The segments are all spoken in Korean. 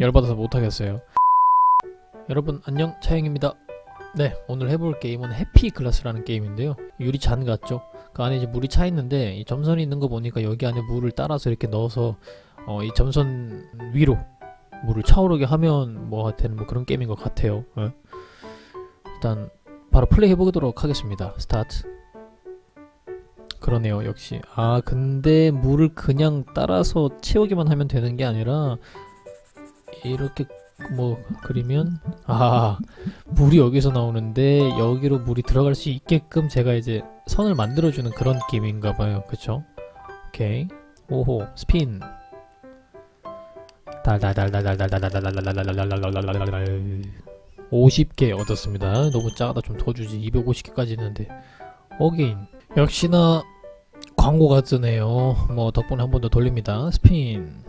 열받아서 못하겠어요. 여러분 안녕 차영입니다. 네 오늘 해볼 게임은 해피 글라스라는 게임인데요. 유리 잔 같죠? 그 안에 이제 물이 차 있는데 이 점선이 있는 거 보니까 여기 안에 물을 따라서 이렇게 넣어서 어, 이 점선 위로 물을 차오르게 하면 뭐 되는 뭐 그런 게임인 것 같아요. 예. 일단 바로 플레이 해보도록 하겠습니다. 스타트. 그러네요, 역시. 아, 근데 물을 그냥 따라서 채우기만 하면 되는 게 아니라 이렇게 뭐 그리면 아, 물이 여기서 나오는데 여기로 물이 들어갈 수 있게끔 제가 이제 선을 만들어 주는 그런 게임인가 봐요. 그쵸 오케이. 오호, 스핀. 달달달달달달달달달달달달달달달달달달 50개 얻었습니다. 너무 작다. 좀더 주지. 250개까지 있는데. 어게인. 역시나 광고가 뜨네요. 뭐 덕분에 한 번 더 돌립니다. 스핀.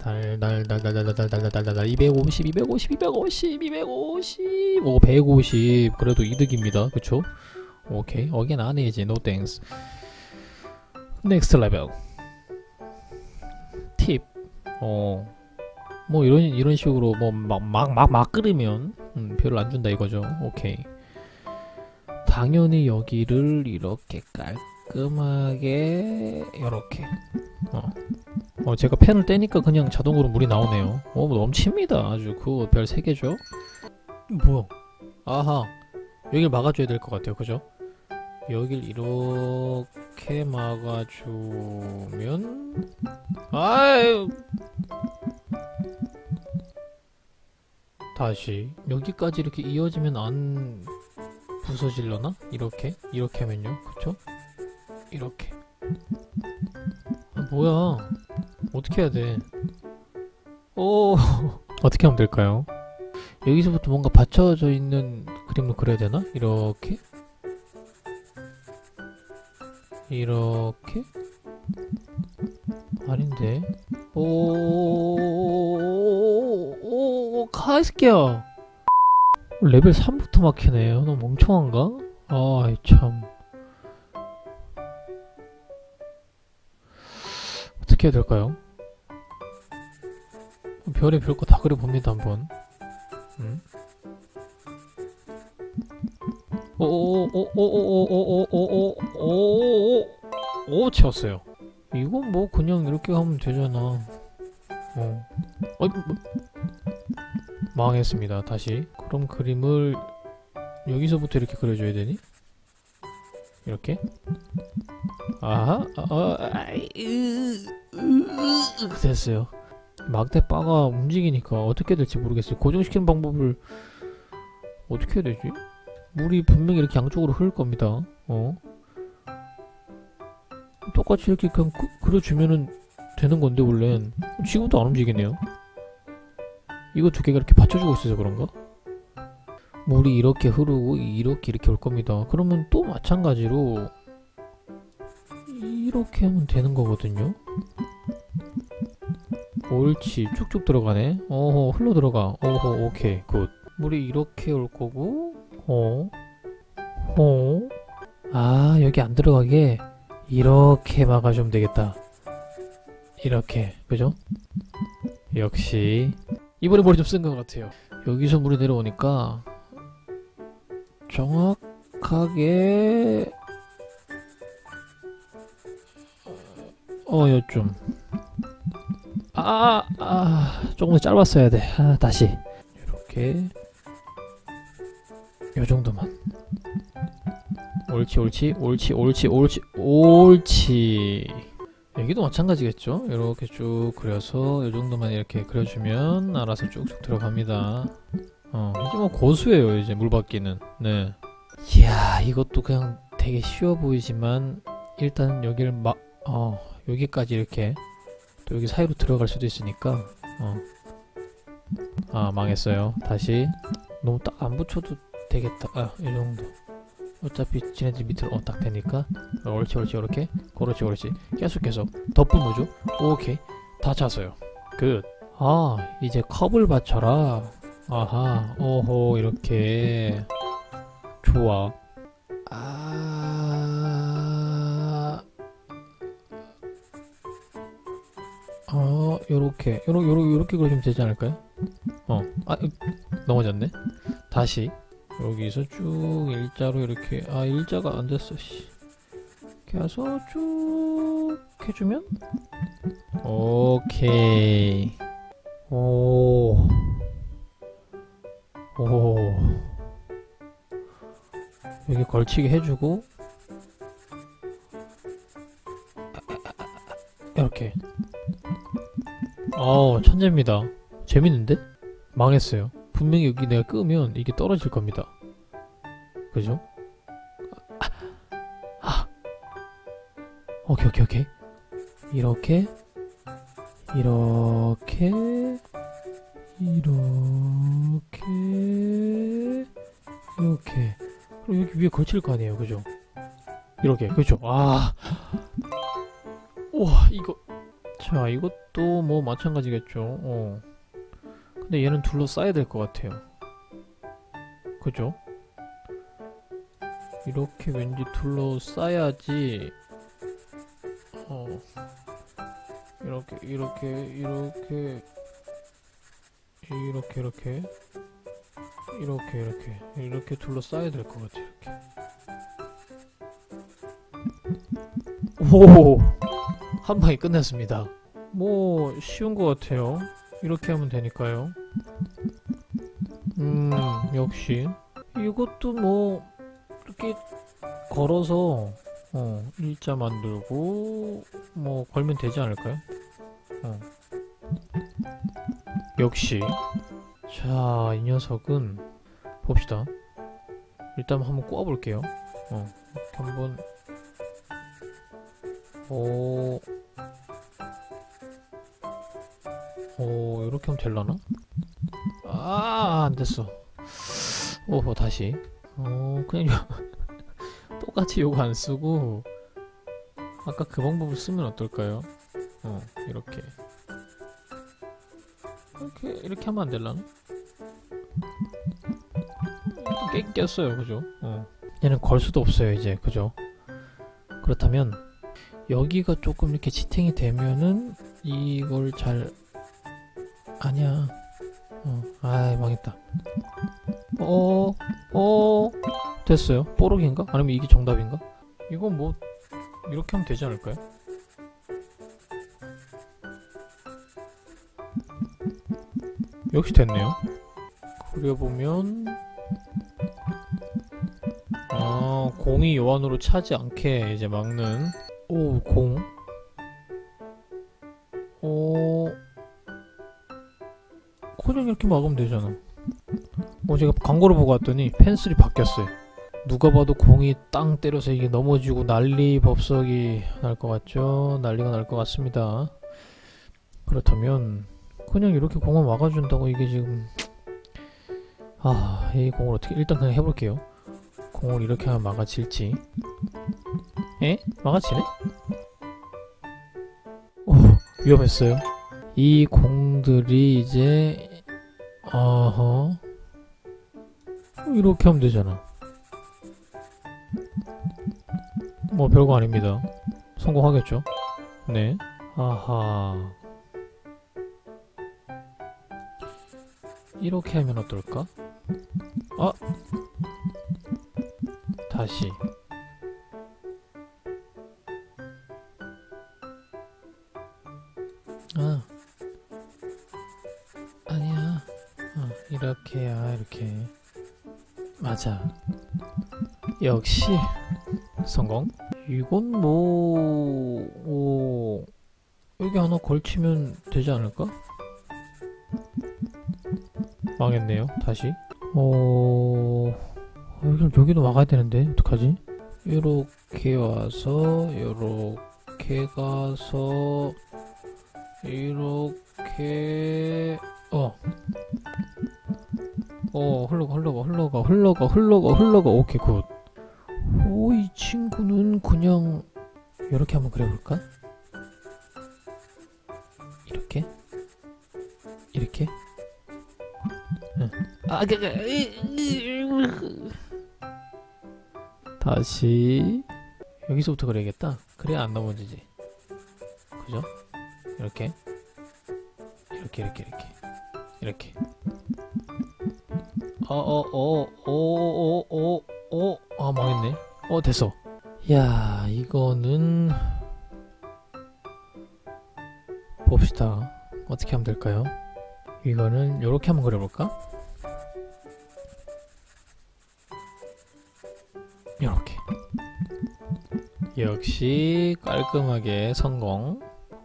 달달달달달달달달달달달 250, 250, 250, 250, 오 150. 그래도 이득입니다. 그쵸? 오케이. 안 해야지. No thanks. 넥스트 레벨. 팁. 어. 뭐 이런 이런 식으로 뭐 막 막 막막 끓이면 음, 별로 안 준다 이거죠. 오케이. 당연히 여기를 이렇게 깔 끔하게 이렇게. 어. 어 제가 펜을 떼니까 그냥 자동으로 물이 나오네요. 어뭐 넘칩니다. 아주 그거 별세 개죠. 뭐야? 아하. 여길 막아줘야 될 것 같아요. 그죠? 여길 이렇게 막아주면 아유 다시 여기까지 이렇게 이어지면 안 부서질려나? 이렇게? 이렇게 하면요 그쵸? 이렇게. 아 뭐야? 어떻게 해야 돼? 오 어떻게 하면 될까요? 여기서부터 뭔가 받쳐져 있는 그림을 그려야 되나? 이렇게? 이렇게? 아닌데. 오오오오오 카이스키야. 레벨 3부터 막히네요 너무 멍청한가? 아이 참 어떻게 해야 될까요? 별의 별거 다 그려봅니다 한번 음? 오오오오오오오오오오오 채웠어요 이건 뭐 그냥 이렇게 하면 되잖아. 어. 어이, 뭐. 망했습니다. 다시. 그럼 그림을 여기서부터 이렇게 그려줘야 되니? 이렇게? 아하, 아, 으, 으, 으, 됐어요. 막대 바가 움직이니까 어떻게 될지 모르겠어요. 고정시키는 방법을 어떻게 해야 되지? 물이 분명히 이렇게 양쪽으로 흐를 겁니다. 어? 똑같이 이렇게 그냥 그, 그려주면은 되는 건데 원래는 지금도 안 움직이네요 이거 두 개가 이렇게 받쳐주고 있어서 그런가? 물이 이렇게 흐르고 이렇게 이렇게 올 겁니다 그러면 또 마찬가지로 이렇게 하면 되는 거거든요 옳지 쭉쭉 들어가네 어허 흘러 들어가 어허 오케이 굿 물이 이렇게 올 거고 어? 어? 아 여기 안 들어가게 이렇게 막아주면 되겠다. 이렇게 그죠? 역시 이번에 머리 좀 쓴 것 같아요. 여기서 물이 내려오니까 정확하게 어, 요좀 아, 아, 조금 더 짧았어야 돼. 아, 다시. 이렇게. 요 정도만. 옳지 옳지 옳지 옳지 옳지 옳지. 여기도 마찬가지겠죠? 이렇게 쭉 그려서 이 정도만 이렇게 그려주면 알아서 쭉쭉 들어갑니다. 어 이제 뭐 고수예요 이제 물받기는. 네. 이야 이것도 그냥 되게 쉬워 보이지만 일단 여기를 막 어 여기까지 이렇게 또 여기 사이로 들어갈 수도 있으니까 어 아 망했어요. 다시. 너무 딱 안 붙여도 되겠다. 아 이 정도. 어차피 지네들 밑으로 어, 딱 되니까. 어, 옳지 옳지 이렇게. 그렇지 그렇지. 계속해서 덧분무죠? 오케이. 다 찼어요. 끝아 이제 컵을 받쳐라. 아하. 오호 이렇게. 좋아. 아 요렇게 요렇게 요렇게 요렇게 그리면 되지 않을까요? 어 아 넘어졌네. 다시. 여기서 쭉 일자로 이렇게 아 일자가 안 됐어 씨. 해서 쭉 해주면? 오케이. 오. 오. 여기 걸치게 해주고. 이렇게 어 천재입니다 재밌는데? 망했어요 분명히 여기 내가 끄면 이게 떨어질 겁니다 그죠? 아, 아. 오케이 오케이 오케이 이렇게 이렇게 이렇게 이렇게 그리고 여기 위에 걸칠 거 아니에요 그죠? 이렇게 그죠? 아 우와 이거 자 이것도 뭐 마찬가지겠죠. 어. 근데 얘는 둘러싸야 될 것 같아요. 그죠? 이렇게 왠지 둘러싸야지. 어. 이렇게 이렇게 이렇게. 이렇게 이렇게. 이렇게 이렇게. 이렇게 둘러싸야 될 것 같아요 이렇게. 오 한 방에 끝냈습니다 뭐 쉬운 것 같아요. 이렇게 하면 되니까요. 음 역시. 이것도 뭐 이렇게 걸어서 어 일자 만들고 뭐 걸면 되지 않을까요? 어. 역시. 자 이 녀석은 봅시다. 일단 한번 꼬아 볼게요. 어 이렇게 한번. 오, 오, 이렇게 하면 될라나? 아, 안 됐어. 오호, 다시. 어, 그냥 요, 똑같이 요거 안 쓰고, 아까 그 방법을 쓰면 어떨까요? 어, 이렇게. 이렇게, 이렇게 하면 안 될라나? 깨, 꼈어요, 그죠? 어. 얘는 걸 수도 없어요, 이제, 그죠? 그렇다면, 여기가 조금 이렇게 지탱이 되면은 이걸 잘 아니야 어, 아 망했다 어, 어 됐어요 뽀록인가? 아니면 이게 정답인가? 이건 뭐 이렇게 하면 되지 않을까요? 역시 됐네요 그려보면 아 공이 요 안으로 차지 않게 이제 막는 오, 공. 이렇게 막으면 되잖아. 어, 제가 광고를 보고 왔더니 펜슬이 바뀌었어요. 누가 봐도 공이 땅 때려서 이게 넘어지고 난리 법석이 날 것 같죠? 난리가 날 것 같습니다. 그렇다면 그냥 이렇게 공을 막아준다고 이게 지금 아, 이 공을 어떻게 일단 그냥 해볼게요. 공을 이렇게 하면 막아질지. 에? 막아치네? 오, 위험했어요. 이 공들이 이제, 어허. 이렇게 하면 되잖아. 뭐 별거 아닙니다. 성공하겠죠? 네. 아하. 이렇게 하면 어떨까? 아! 다시. 아 이렇게야 이렇게 맞아 역시 성공 이건 뭐 오, 여기 하나 걸치면 되지 않을까? 망했네요 다시 어 여기 여기도 막아야 되는데 어떡하지? 이렇게 와서 이렇게 가서 이렇게 어. 어, 흘러가, 흘러가, 흘러가, 흘러가, 흘러가, 흘러가. 오케이, 굿. 오, 이 친구는 그냥 이렇게 한번 그려볼까? 이렇게? 이렇게? 응. 아, 그, 그, 다시 여기서부터 그려야겠다. 그래야 안 넘어지지. 그죠? 이렇게 이렇게 이렇게 이렇게 이렇게 어어어어어어어아 망했네. 어 됐어. 야 이거는 봅시다. 어떻게 하면 될까요? 이거는 요렇게 한번 그려볼까? 요렇게. 역시 깔끔하게 성공.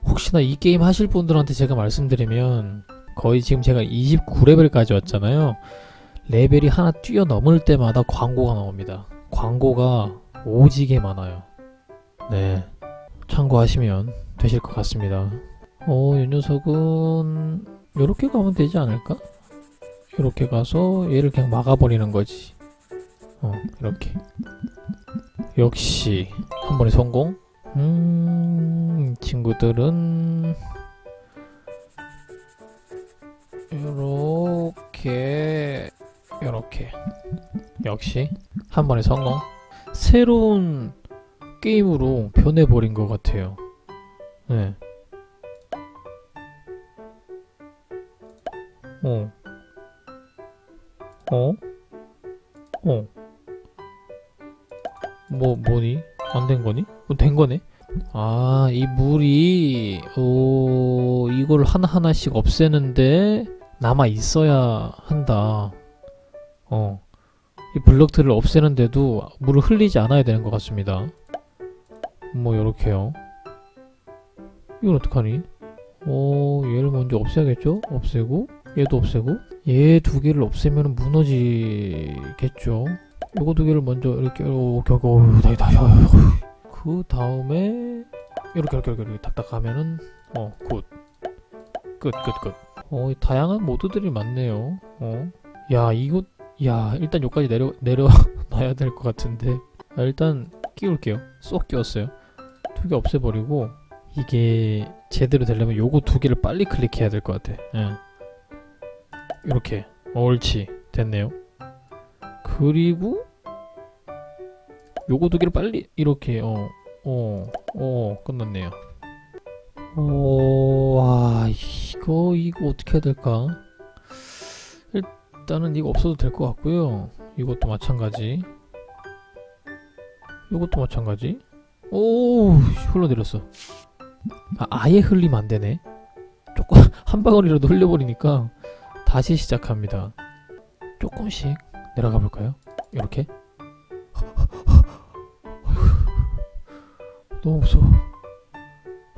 혹시나 이 게임 하실 분들한테 제가 말씀드리면 거의 지금 제가 29레벨까지 왔잖아요. 레벨이 하나 뛰어넘을 때마다 광고가 나옵니다. 광고가 오지게 많아요. 네. 참고하시면 되실 것 같습니다. 어, 이 녀석은 이렇게 가면 되지 않을까? 이렇게 가서 얘를 그냥 막아버리는 거지. 어, 이렇게. 역시 한 번에 성공. 음, 이 친구들은 요렇게 요렇게 역시 한 번에 성공. 새로운 게임으로 변해버린 것 같아요. 네. 어. 어? 어. 뭐, 뭐니? 안 된 거니? 어, 된 거네? 아, 이 물이, 오, 이걸 하나하나씩 없애는데 남아 있어야 한다. 어. 이 블럭들을 없애는데도 물을 흘리지 않아야 되는 것 같습니다. 뭐, 요렇게요. 이건 어떡하니? 어, 얘를 먼저 없애야겠죠? 없애고, 얘도 없애고, 얘 두 개를 없애면 무너지겠죠? 요거 두 개를 먼저 이렇게, 오, 겨우, 어휴, 다이, 다이, 어휴, 그 다음에 이렇게 이렇게 이렇게, 이렇게 딱딱 하면은 어 굿. 끝, 끝, 끝. 어, 이 다양한 모드들이 많네요. 어. 야, 이거 야, 일단 여기까지 내려 내려 놔야 될 것 같은데. 아, 일단 끼울게요. 쏙 끼웠어요. 두 개 없애버리고 이게 제대로 되려면 요거 두 개를 빨리 클릭해야 될 것 같아. 예. 이렇게. 옳지. 됐네요. 그리고 요거 두 개를 빨리 이렇게 어 어, 어, 끝났네요. 어, 와, 이거, 이거 어떻게 해야 될까? 일단은 이거 없어도 될 것 같고요. 이것도 마찬가지. 이것도 마찬가지. 오, 흘러내렸어. 아, 아예 흘리면 안 되네. 조금, 한 방울이라도 흘려버리니까 다시 시작합니다. 조금씩 내려가 볼까요? 이렇게. 너무 무서워.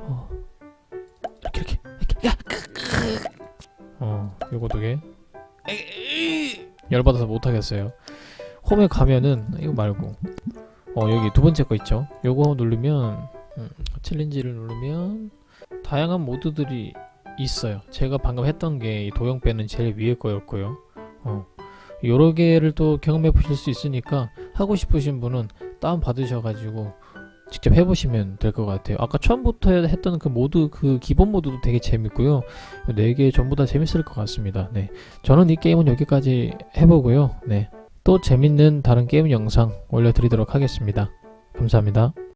어. 이렇게 이렇게 이렇게. 야. 어, 요거 두 개. 열받아서 못 하겠어요. 홈에 가면은 이거 말고 어 여기 두 번째 거 있죠. 요거 누르면 음, 챌린지를 누르면 다양한 모드들이 있어요. 제가 방금 했던 게이 도형 빼는 제일 위에 거였고요. 어. 여러 개를 또 경험해 보실 수 있으니까 하고 싶으신 분은 다운 받으셔가지고 직접 해보시면 될 것 같아요. 아까 처음부터 했던 그 모드, 그 기본 모드도 되게 재밌고요. 네개 전부 다 재밌을 것 같습니다. 네. 저는 이 게임은 여기까지 해보고요. 네. 또 재밌는 다른 게임 영상 올려드리도록 하겠습니다. 감사합니다.